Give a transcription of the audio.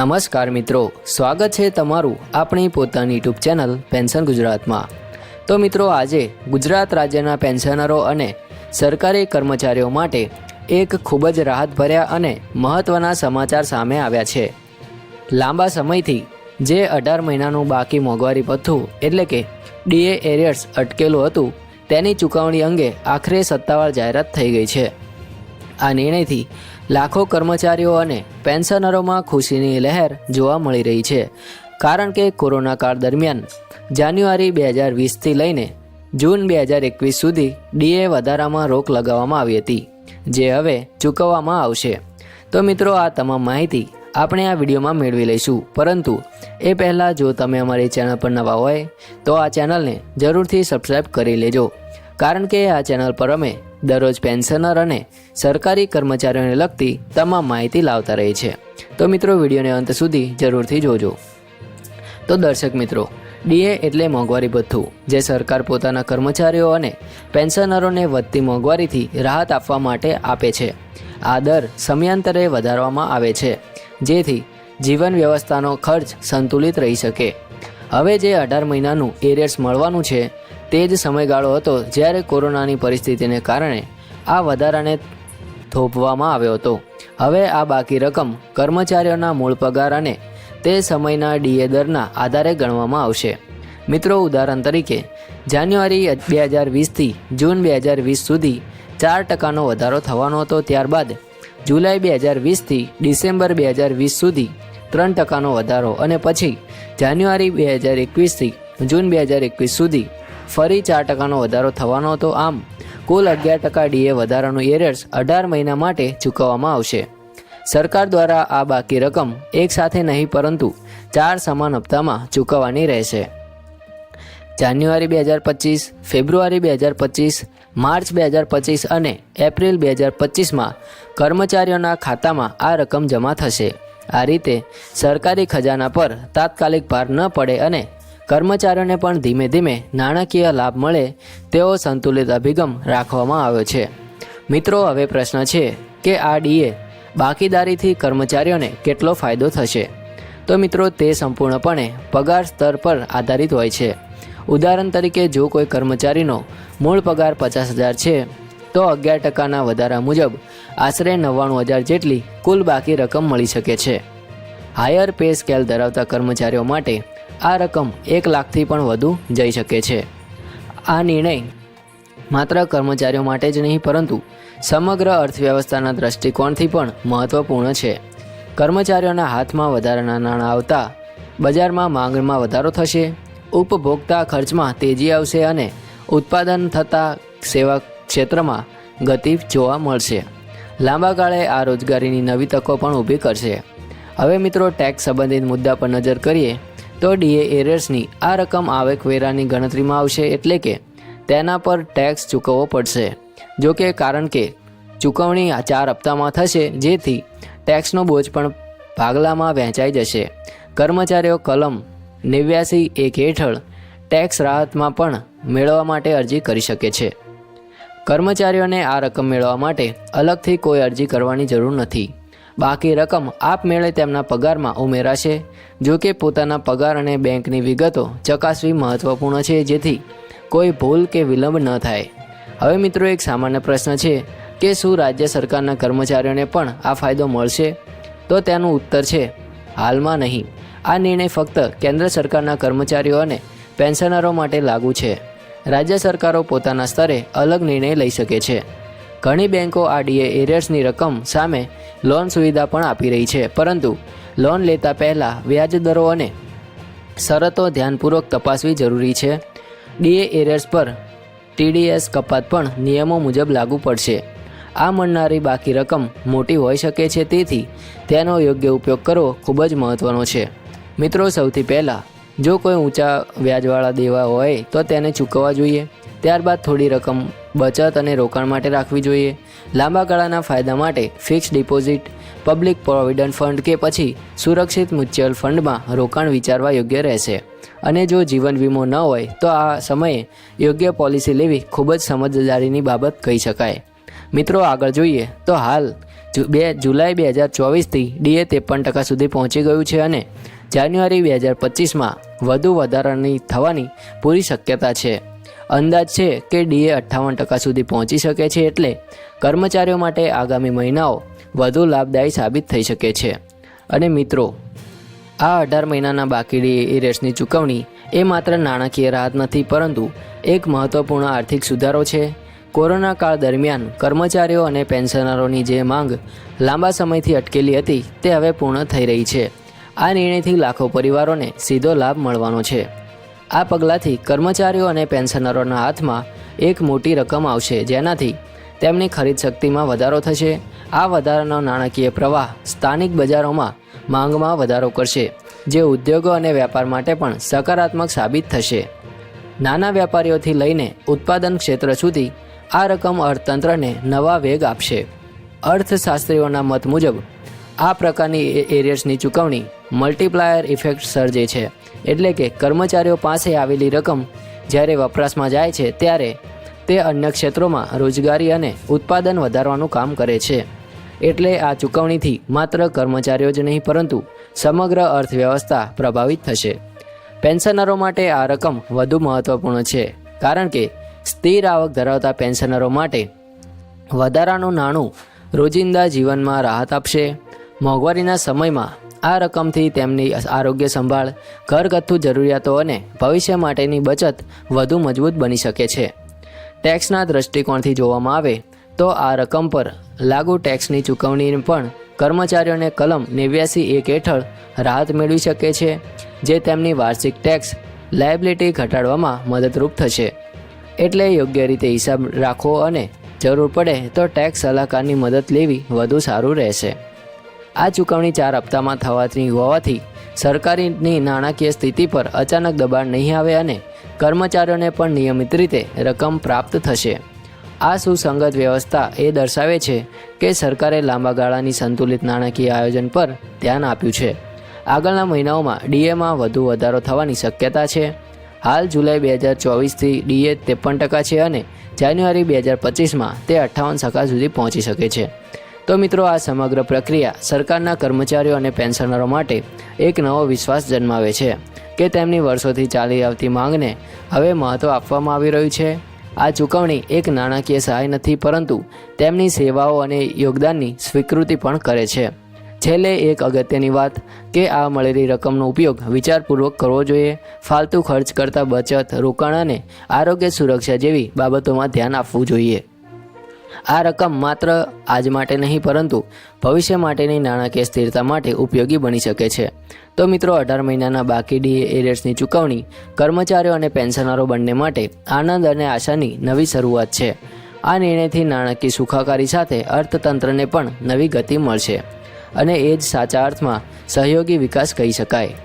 નમસ્કાર મિત્રો, સ્વાગત છે તમારું આપણી પોતાની યુટ્યુબ ચેનલ પેન્શન ગુજરાતમાં. તો મિત્રો, આજે ગુજરાત રાજ્યના પેન્શનરો અને સરકારી કર્મચારીઓ માટે એક ખૂબ જ રાહતભર્યા અને મહત્ત્વના સમાચાર સામે આવ્યા છે. લાંબા સમયથી જે અઢાર મહિનાનું બાકી મોંઘવારી ભથ્થું, એટલે કે ડીએ એરિયર્સ અટકેલું હતું, તેની ચૂકવણી અંગે આખરે સત્તાવાર જાહેરાત થઈ ગઈ છે. આ નિર્ણયથી લાખો કર્મચારીઓ અને પેન્શનરોમાં ખુશીની લહેર જોવા મળી રહી છે. કારણ કે કોરોના કાળ દરમિયાન જાન્યુઆરી બે હજાર વીસથી લઈને જૂન બે હજાર એકવીસ સુધી ડીએ વધારામાં રોક લગાવવામાં આવી હતી, જે હવે ચૂકવવામાં આવશે. તો મિત્રો, આ તમામ માહિતી આપણે આ વિડીયોમાં મેળવી લઈશું. પરંતુ એ પહેલાં જો તમે અમારી ચેનલ પર નવા હોય, તો આ ચેનલને જરૂરથી સબસ્ક્રાઈબ કરી લેજો. કારણ કે આ ચેનલ પર અમે દરરોજ પેન્શનર અને સરકારી કર્મચારીઓને લગતી તમામ માહિતી લાવતા રહે છે. તો મિત્રો, વિડીયોને અંત સુધી જરૂરથી જોજો. તો દર્શક મિત્રો, ડીએ એટલે મોંઘવારી ભથ્થું, જે સરકાર પોતાના કર્મચારીઓ અને પેન્શનરોને વધતી મોંઘવારીથી રાહત આપવા માટે આપે છે. આ દર સમયાંતરે વધારવામાં આવે છે, જેથી જીવન વ્યવસ્થાનો ખર્ચ સંતુલિત રહી શકે. હવે જે અઢાર મહિનાનું એરિયર્સ મળવાનું છે તે જ સમયગાળો હતો જ્યારે કોરોનાની પરિસ્થિતિને કારણે આ વધારાને થોપવામાં આવ્યો હતો. હવે આ બાકી રકમ કર્મચારીઓના મૂળ પગાર અને તે સમયના ડીએ દરના આધારે ગણવામાં આવશે. મિત્રો, ઉદાહરણ તરીકે, જાન્યુઆરી બે હજાર વીસથી જૂન બે હજાર વીસ સુધી ચાર ટકાનો વધારો થવાનો હતો, ત્યારબાદ જુલાઈ બે હજાર વીસથી ડિસેમ્બર બે હજાર વીસ સુધી ત્રણ ટકાનો વધારો અને પછી જાન્યુઆરી બે હજાર એકવીસથી જૂન બે હજાર એકવીસ સુધી ફરી ચાર ટકાનો વધારો થવાનો હતો આમ. કુલ અગિયાર ટકા ડીએ વધારાનું એરર્સ અઢાર મહિના માટે ચૂકવવામાં આવશે. સરકાર દ્વારા આ બાકી રકમ એક સાથે નહીં, પરંતુ ચાર સમાન હપ્તામાં ચૂકવવાની રહેશે. જાન્યુઆરી બે હજાર પચીસ, ફેબ્રુઆરી બે હજાર પચીસ, માર્ચ બે હજાર પચીસ અને એપ્રિલ બે હજાર પચીસમાં કર્મચારીઓના ખાતામાં આ રકમ જમા થશે. આ રીતે સરકારી ખજાના પર તાત્કાલિક ભાર ન પડે અને કર્મચારીઓને પણ ધીમે ધીમે નાણાકીય લાભ મળે તેવો સંતુલિત અભિગમ રાખવામાં આવ્યો છે. મિત્રો, હવે પ્રશ્ન છે કે આ ડીએ બાકીદારીથી કર્મચારીઓને કેટલો ફાયદો થશે? તો મિત્રો, તે સંપૂર્ણપણે પગાર સ્તર પર આધારિત હોય છે. ઉદાહરણ તરીકે, જો કોઈ કર્મચારીનો મૂળ પગાર પચાસ હજાર છે, તો અગિયાર ટકાના વધારા મુજબ આશરે નવ્વાણું હજાર જેટલી કુલ બાકી રકમ મળી શકે છે. હાયર પે સ્કેલ ધરાવતા કર્મચારીઓ માટે આ રકમ એક લાખથી પણ વધુ જઈ શકે છે. આ નિર્ણય માત્ર કર્મચારીઓ માટે જ નહીં, પરંતુ સમગ્ર અર્થવ્યવસ્થાના દૃષ્ટિકોણથી પણ મહત્વપૂર્ણ છે. કર્મચારીઓના હાથમાં વધારાના નાણાં આવતા બજારમાં માંગમાં વધારો થશે, ઉપભોક્તા ખર્ચમાં તેજી આવશે અને ઉત્પાદન થતા સેવા ક્ષેત્રમાં ગતિ જોવા મળશે. લાંબા ગાળે આ રોજગારીની નવી તકો પણ ઊભી કરશે. હવે મિત્રો, ટેક્સ સંબંધિત મુદ્દા પર નજર કરીએ તો ડીએ એરર્સની આ રકમ આવકવેરાની ગણતરીમાં આવશે એટલે કે તેના પર ટેક્સ ચૂકવવો પડશે. જો કે કારણ કે ચૂકવણી આ ચાર હપ્તામાં થશે, જેથી ટેક્સનો બોજ પણ ભાગલામાં વહેંચાઈ જશે. કર્મચારીઓ કલમ નેવ્યાસી એક હેઠળ ટેક્સ રાહતમાં પણ મેળવવા માટે અરજી કરી શકે છે. કર્મચારીઓને આ રકમ મેળવવા માટે અલગથી કોઈ અરજી કરવાની જરૂર નથી. બાકી રકમ આપમેળે તેમના પગારમાં ઉમેરાશે, જો કે પોતાના પગાર અને બેંકની વિગતો ચકાસવી મહત્વપૂર્ણ છે, જેથી કોઈ ભૂલ કે વિલંબ ન થાય. હવે મિત્રો એક સામાન્ય પ્રશ્ન છે કે શું રાજ્ય સરકારના કર્મચારીઓને પણ આ ફાયદો મળશે? તો તેનું ઉત્તર છે, હાલમાં નહીં. આ નિર્ણય ફક્ત કેન્દ્ર સરકારના કર્મચારીઓ અને પેન્શનરો માટે લાગુ છે. રાજ્ય સરકારો પોતાના સ્તરે અલગ નિર્ણય લઈ શકે છે. ઘણી બેન્કો આ ડીએ એરિયર્સની રકમ સામે લોન સુવિધા પણ આપી રહી છે. પરંતુ લોન લેતા પહેલાં વ્યાજ દરો અને શરતો ધ્યાનપૂર્વક તપાસવી જરૂરી છે. ડીએ એરિયર્સ પર ટીડીએસ કપાત પણ નિયમો મુજબ લાગુ પડશે. આ મળનારી બાકી રકમ મોટી હોઈ શકે છે, તેથી તેનો યોગ્ય ઉપયોગ કરવો ખૂબ જ મહત્ત્વનો છે. મિત્રો, સૌથી પહેલાં જો કોઈ ઊંચા વ્યાજવાળા દેવા હોય તો તેને ચૂકવવા જોઈએ. ત્યારબાદ થોડી રકમ બચત અને રોકાણ માટે રાખવી જોઈએ. લાંબા ગાળાના ફાયદા માટે fix deposit, public provident fund કે પછી સુરક્ષિત મ્યુચ્યુઅલ ફંડમાં રોકાણ વિચારવા યોગ્ય રહેશે. અને જો જીવન વીમો ન હોય, તો આ સમયે યોગ્ય પોલિસી લેવી ખૂબ જ સમજદારીની બાબત કહી શકાય. મિત્રો, આગળ જોઈએ તો હાલ બે, જુલાઈ બે હજાર ચોવીસથી ડીએ ત્રેપન ટકા સુધી પહોંચી ગયું છે અને જાન્યુઆરી બે હજાર પચીસમાં વધુ વધારાની થવાની પૂરી શક્યતા છે. અંદાજ છે કે ડીએ અઠ્ઠાવન ટકા સુધી પહોંચી શકે છે એટલે કર્મચારીઓ માટે આગામી મહિનાઓ વધુ લાભદાયી સાબિત થઈ શકે છે. અને મિત્રો, આ અઢાર મહિનાના બાકી ડીએ રેટ્સની ચૂકવણી એ માત્ર નાણાકીય રાહત નથી, પરંતુ એક મહત્વપૂર્ણ આર્થિક સુધારો છે. કોરોના કાળ દરમિયાન કર્મચારીઓ અને પેન્શનરોની જે માંગ લાંબા સમયથી અટકેલી હતી, તે હવે પૂર્ણ થઈ રહી છે. આ નિર્ણયથી લાખો પરિવારોને સીધો લાભ મળવાનો છે. આ પગલાંથી કર્મચારીઓ અને પેન્શનરોના હાથમાં એક મોટી રકમ આવશે, જેનાથી તેમની ખરીદ શક્તિમાં વધારો થશે. આ વધારાનો નાણાકીય પ્રવાહ સ્થાનિક બજારોમાં માંગમાં વધારો કરશે, જે ઉદ્યોગો અને વેપાર માટે પણ સકારાત્મક સાબિત થશે. નાના વેપારીઓથી લઈને ઉત્પાદન ક્ષેત્ર સુધી આ રકમ અર્થતંત્રને નવા વેગ આપશે. અર્થશાસ્ત્રીઓના મત મુજબ, આ પ્રકારની એરિયર્સની ચૂકવણી મલ્ટીપ્લાયર ઇફેક્ટ સર્જે છે. એટલે કે કર્મચારીઓ પાસે આવેલી રકમ જ્યારે વપરાશમાં જાય છે, ત્યારે તે અન્ય ક્ષેત્રોમાં રોજગારી અને ઉત્પાદન વધારવાનું કામ કરે છે. એટલે આ ચૂકવણીથી માત્ર કર્મચારીઓ જ નહીં, પરંતુ સમગ્ર અર્થવ્યવસ્થા પ્રભાવિત થશે. પેન્શનરો માટે આ રકમ વધુ મહત્વપૂર્ણ છે, કારણ કે સ્થિર આવક ધરાવતા પેન્શનરો માટે વધારાનું નાણું રોજિંદા જીવનમાં રાહત આપશે. મોંઘવારીના સમયમાં આ રકમથી તેમની આરોગ્ય સંભાળ, ઘરગથ્થુ જરૂરિયાતો અને ભવિષ્ય માટેની બચત વધુ મજબૂત બની શકે છે. ટેક્સના દૃષ્ટિકોણથી જોવામાં આવે તો આ રકમ પર લાગુ ટેક્સની ચૂકવણી પણ કર્મચારીઓને કલમ નેવ્યાસી એક હેઠળ રાહત મેળવી શકે છે, જે તેમની વાર્ષિક ટેક્સ લાયબિલિટી ઘટાડવામાં મદદરૂપ થશે. એટલે યોગ્ય રીતે હિસાબ રાખવો અને જરૂર પડે તો ટેક્સ સલાહકારની મદદ લેવી વધુ સારું રહેશે. આ ચૂકવણી ચાર હપ્તામાં થવાથી હોવાથી સરકારની નાણાકીય સ્થિતિ પર અચાનક દબાણ નહીં આવે અને કર્મચારીઓને પણ નિયમિત રીતે રકમ પ્રાપ્ત થશે. આ સુસંગત વ્યવસ્થા એ દર્શાવે છે કે સરકારે લાંબા ગાળાની સંતુલિત નાણાકીય આયોજન પર ધ્યાન આપ્યું છે. આગળના મહિનાઓમાં ડીએમાં વધુ વધારો થવાની શક્યતા છે. હાલ જુલાઈ બે હજાર ચોવીસથી ડીએ ત્રેપન ટકા છે અને જાન્યુઆરી બે હજાર પચીસમાં તે અઠ્ઠાવન ટકા સુધી પહોંચી શકે છે. તો મિત્રો, આ સમગ્ર પ્રક્રિયા સરકારના કર્મચારીઓ અને પેન્શનરો માટે એક નવો વિશ્વાસ જન્માવે છે કે તેમની વર્ષોથી ચાલી આવતી માંગને હવે મહત્ત્વ આપવામાં આવી રહ્યું છે. આ ચૂકવણી એક નાણાકીય સહાય નથી, પરંતુ તેમની સેવાઓ અને યોગદાનની સ્વીકૃતિ પણ કરે છે. છેલ્લે એક અગત્યની વાત કે આ મળેલી રકમનો ઉપયોગ વિચારપૂર્વક કરવો જોઈએ. ફાલતુ ખર્ચ કરતાં બચત, રોકાણ અને આરોગ્ય સુરક્ષા જેવી બાબતોમાં ધ્યાન આપવું જોઈએ. આ રકમ માત્ર આજ માટે નહીં, પરંતુ ભવિષ્ય માટેની નાણાકીય સ્થિરતા માટે ઉપયોગી બની શકે છે. તો મિત્રો, અઢાર મહિનાના બાકી ડી એરિયર્સની ચૂકવણી કર્મચારીઓ અને પેન્શનરો બંને માટે આનંદ અને આશાની નવી શરૂઆત છે. આ નિર્ણયથી નાણાકીય સુખાકારી સાથે અર્થતંત્રને પણ નવી ગતિ મળશે અને એ જ સાચા અર્થમાં સહયોગી વિકાસ કહી શકાય.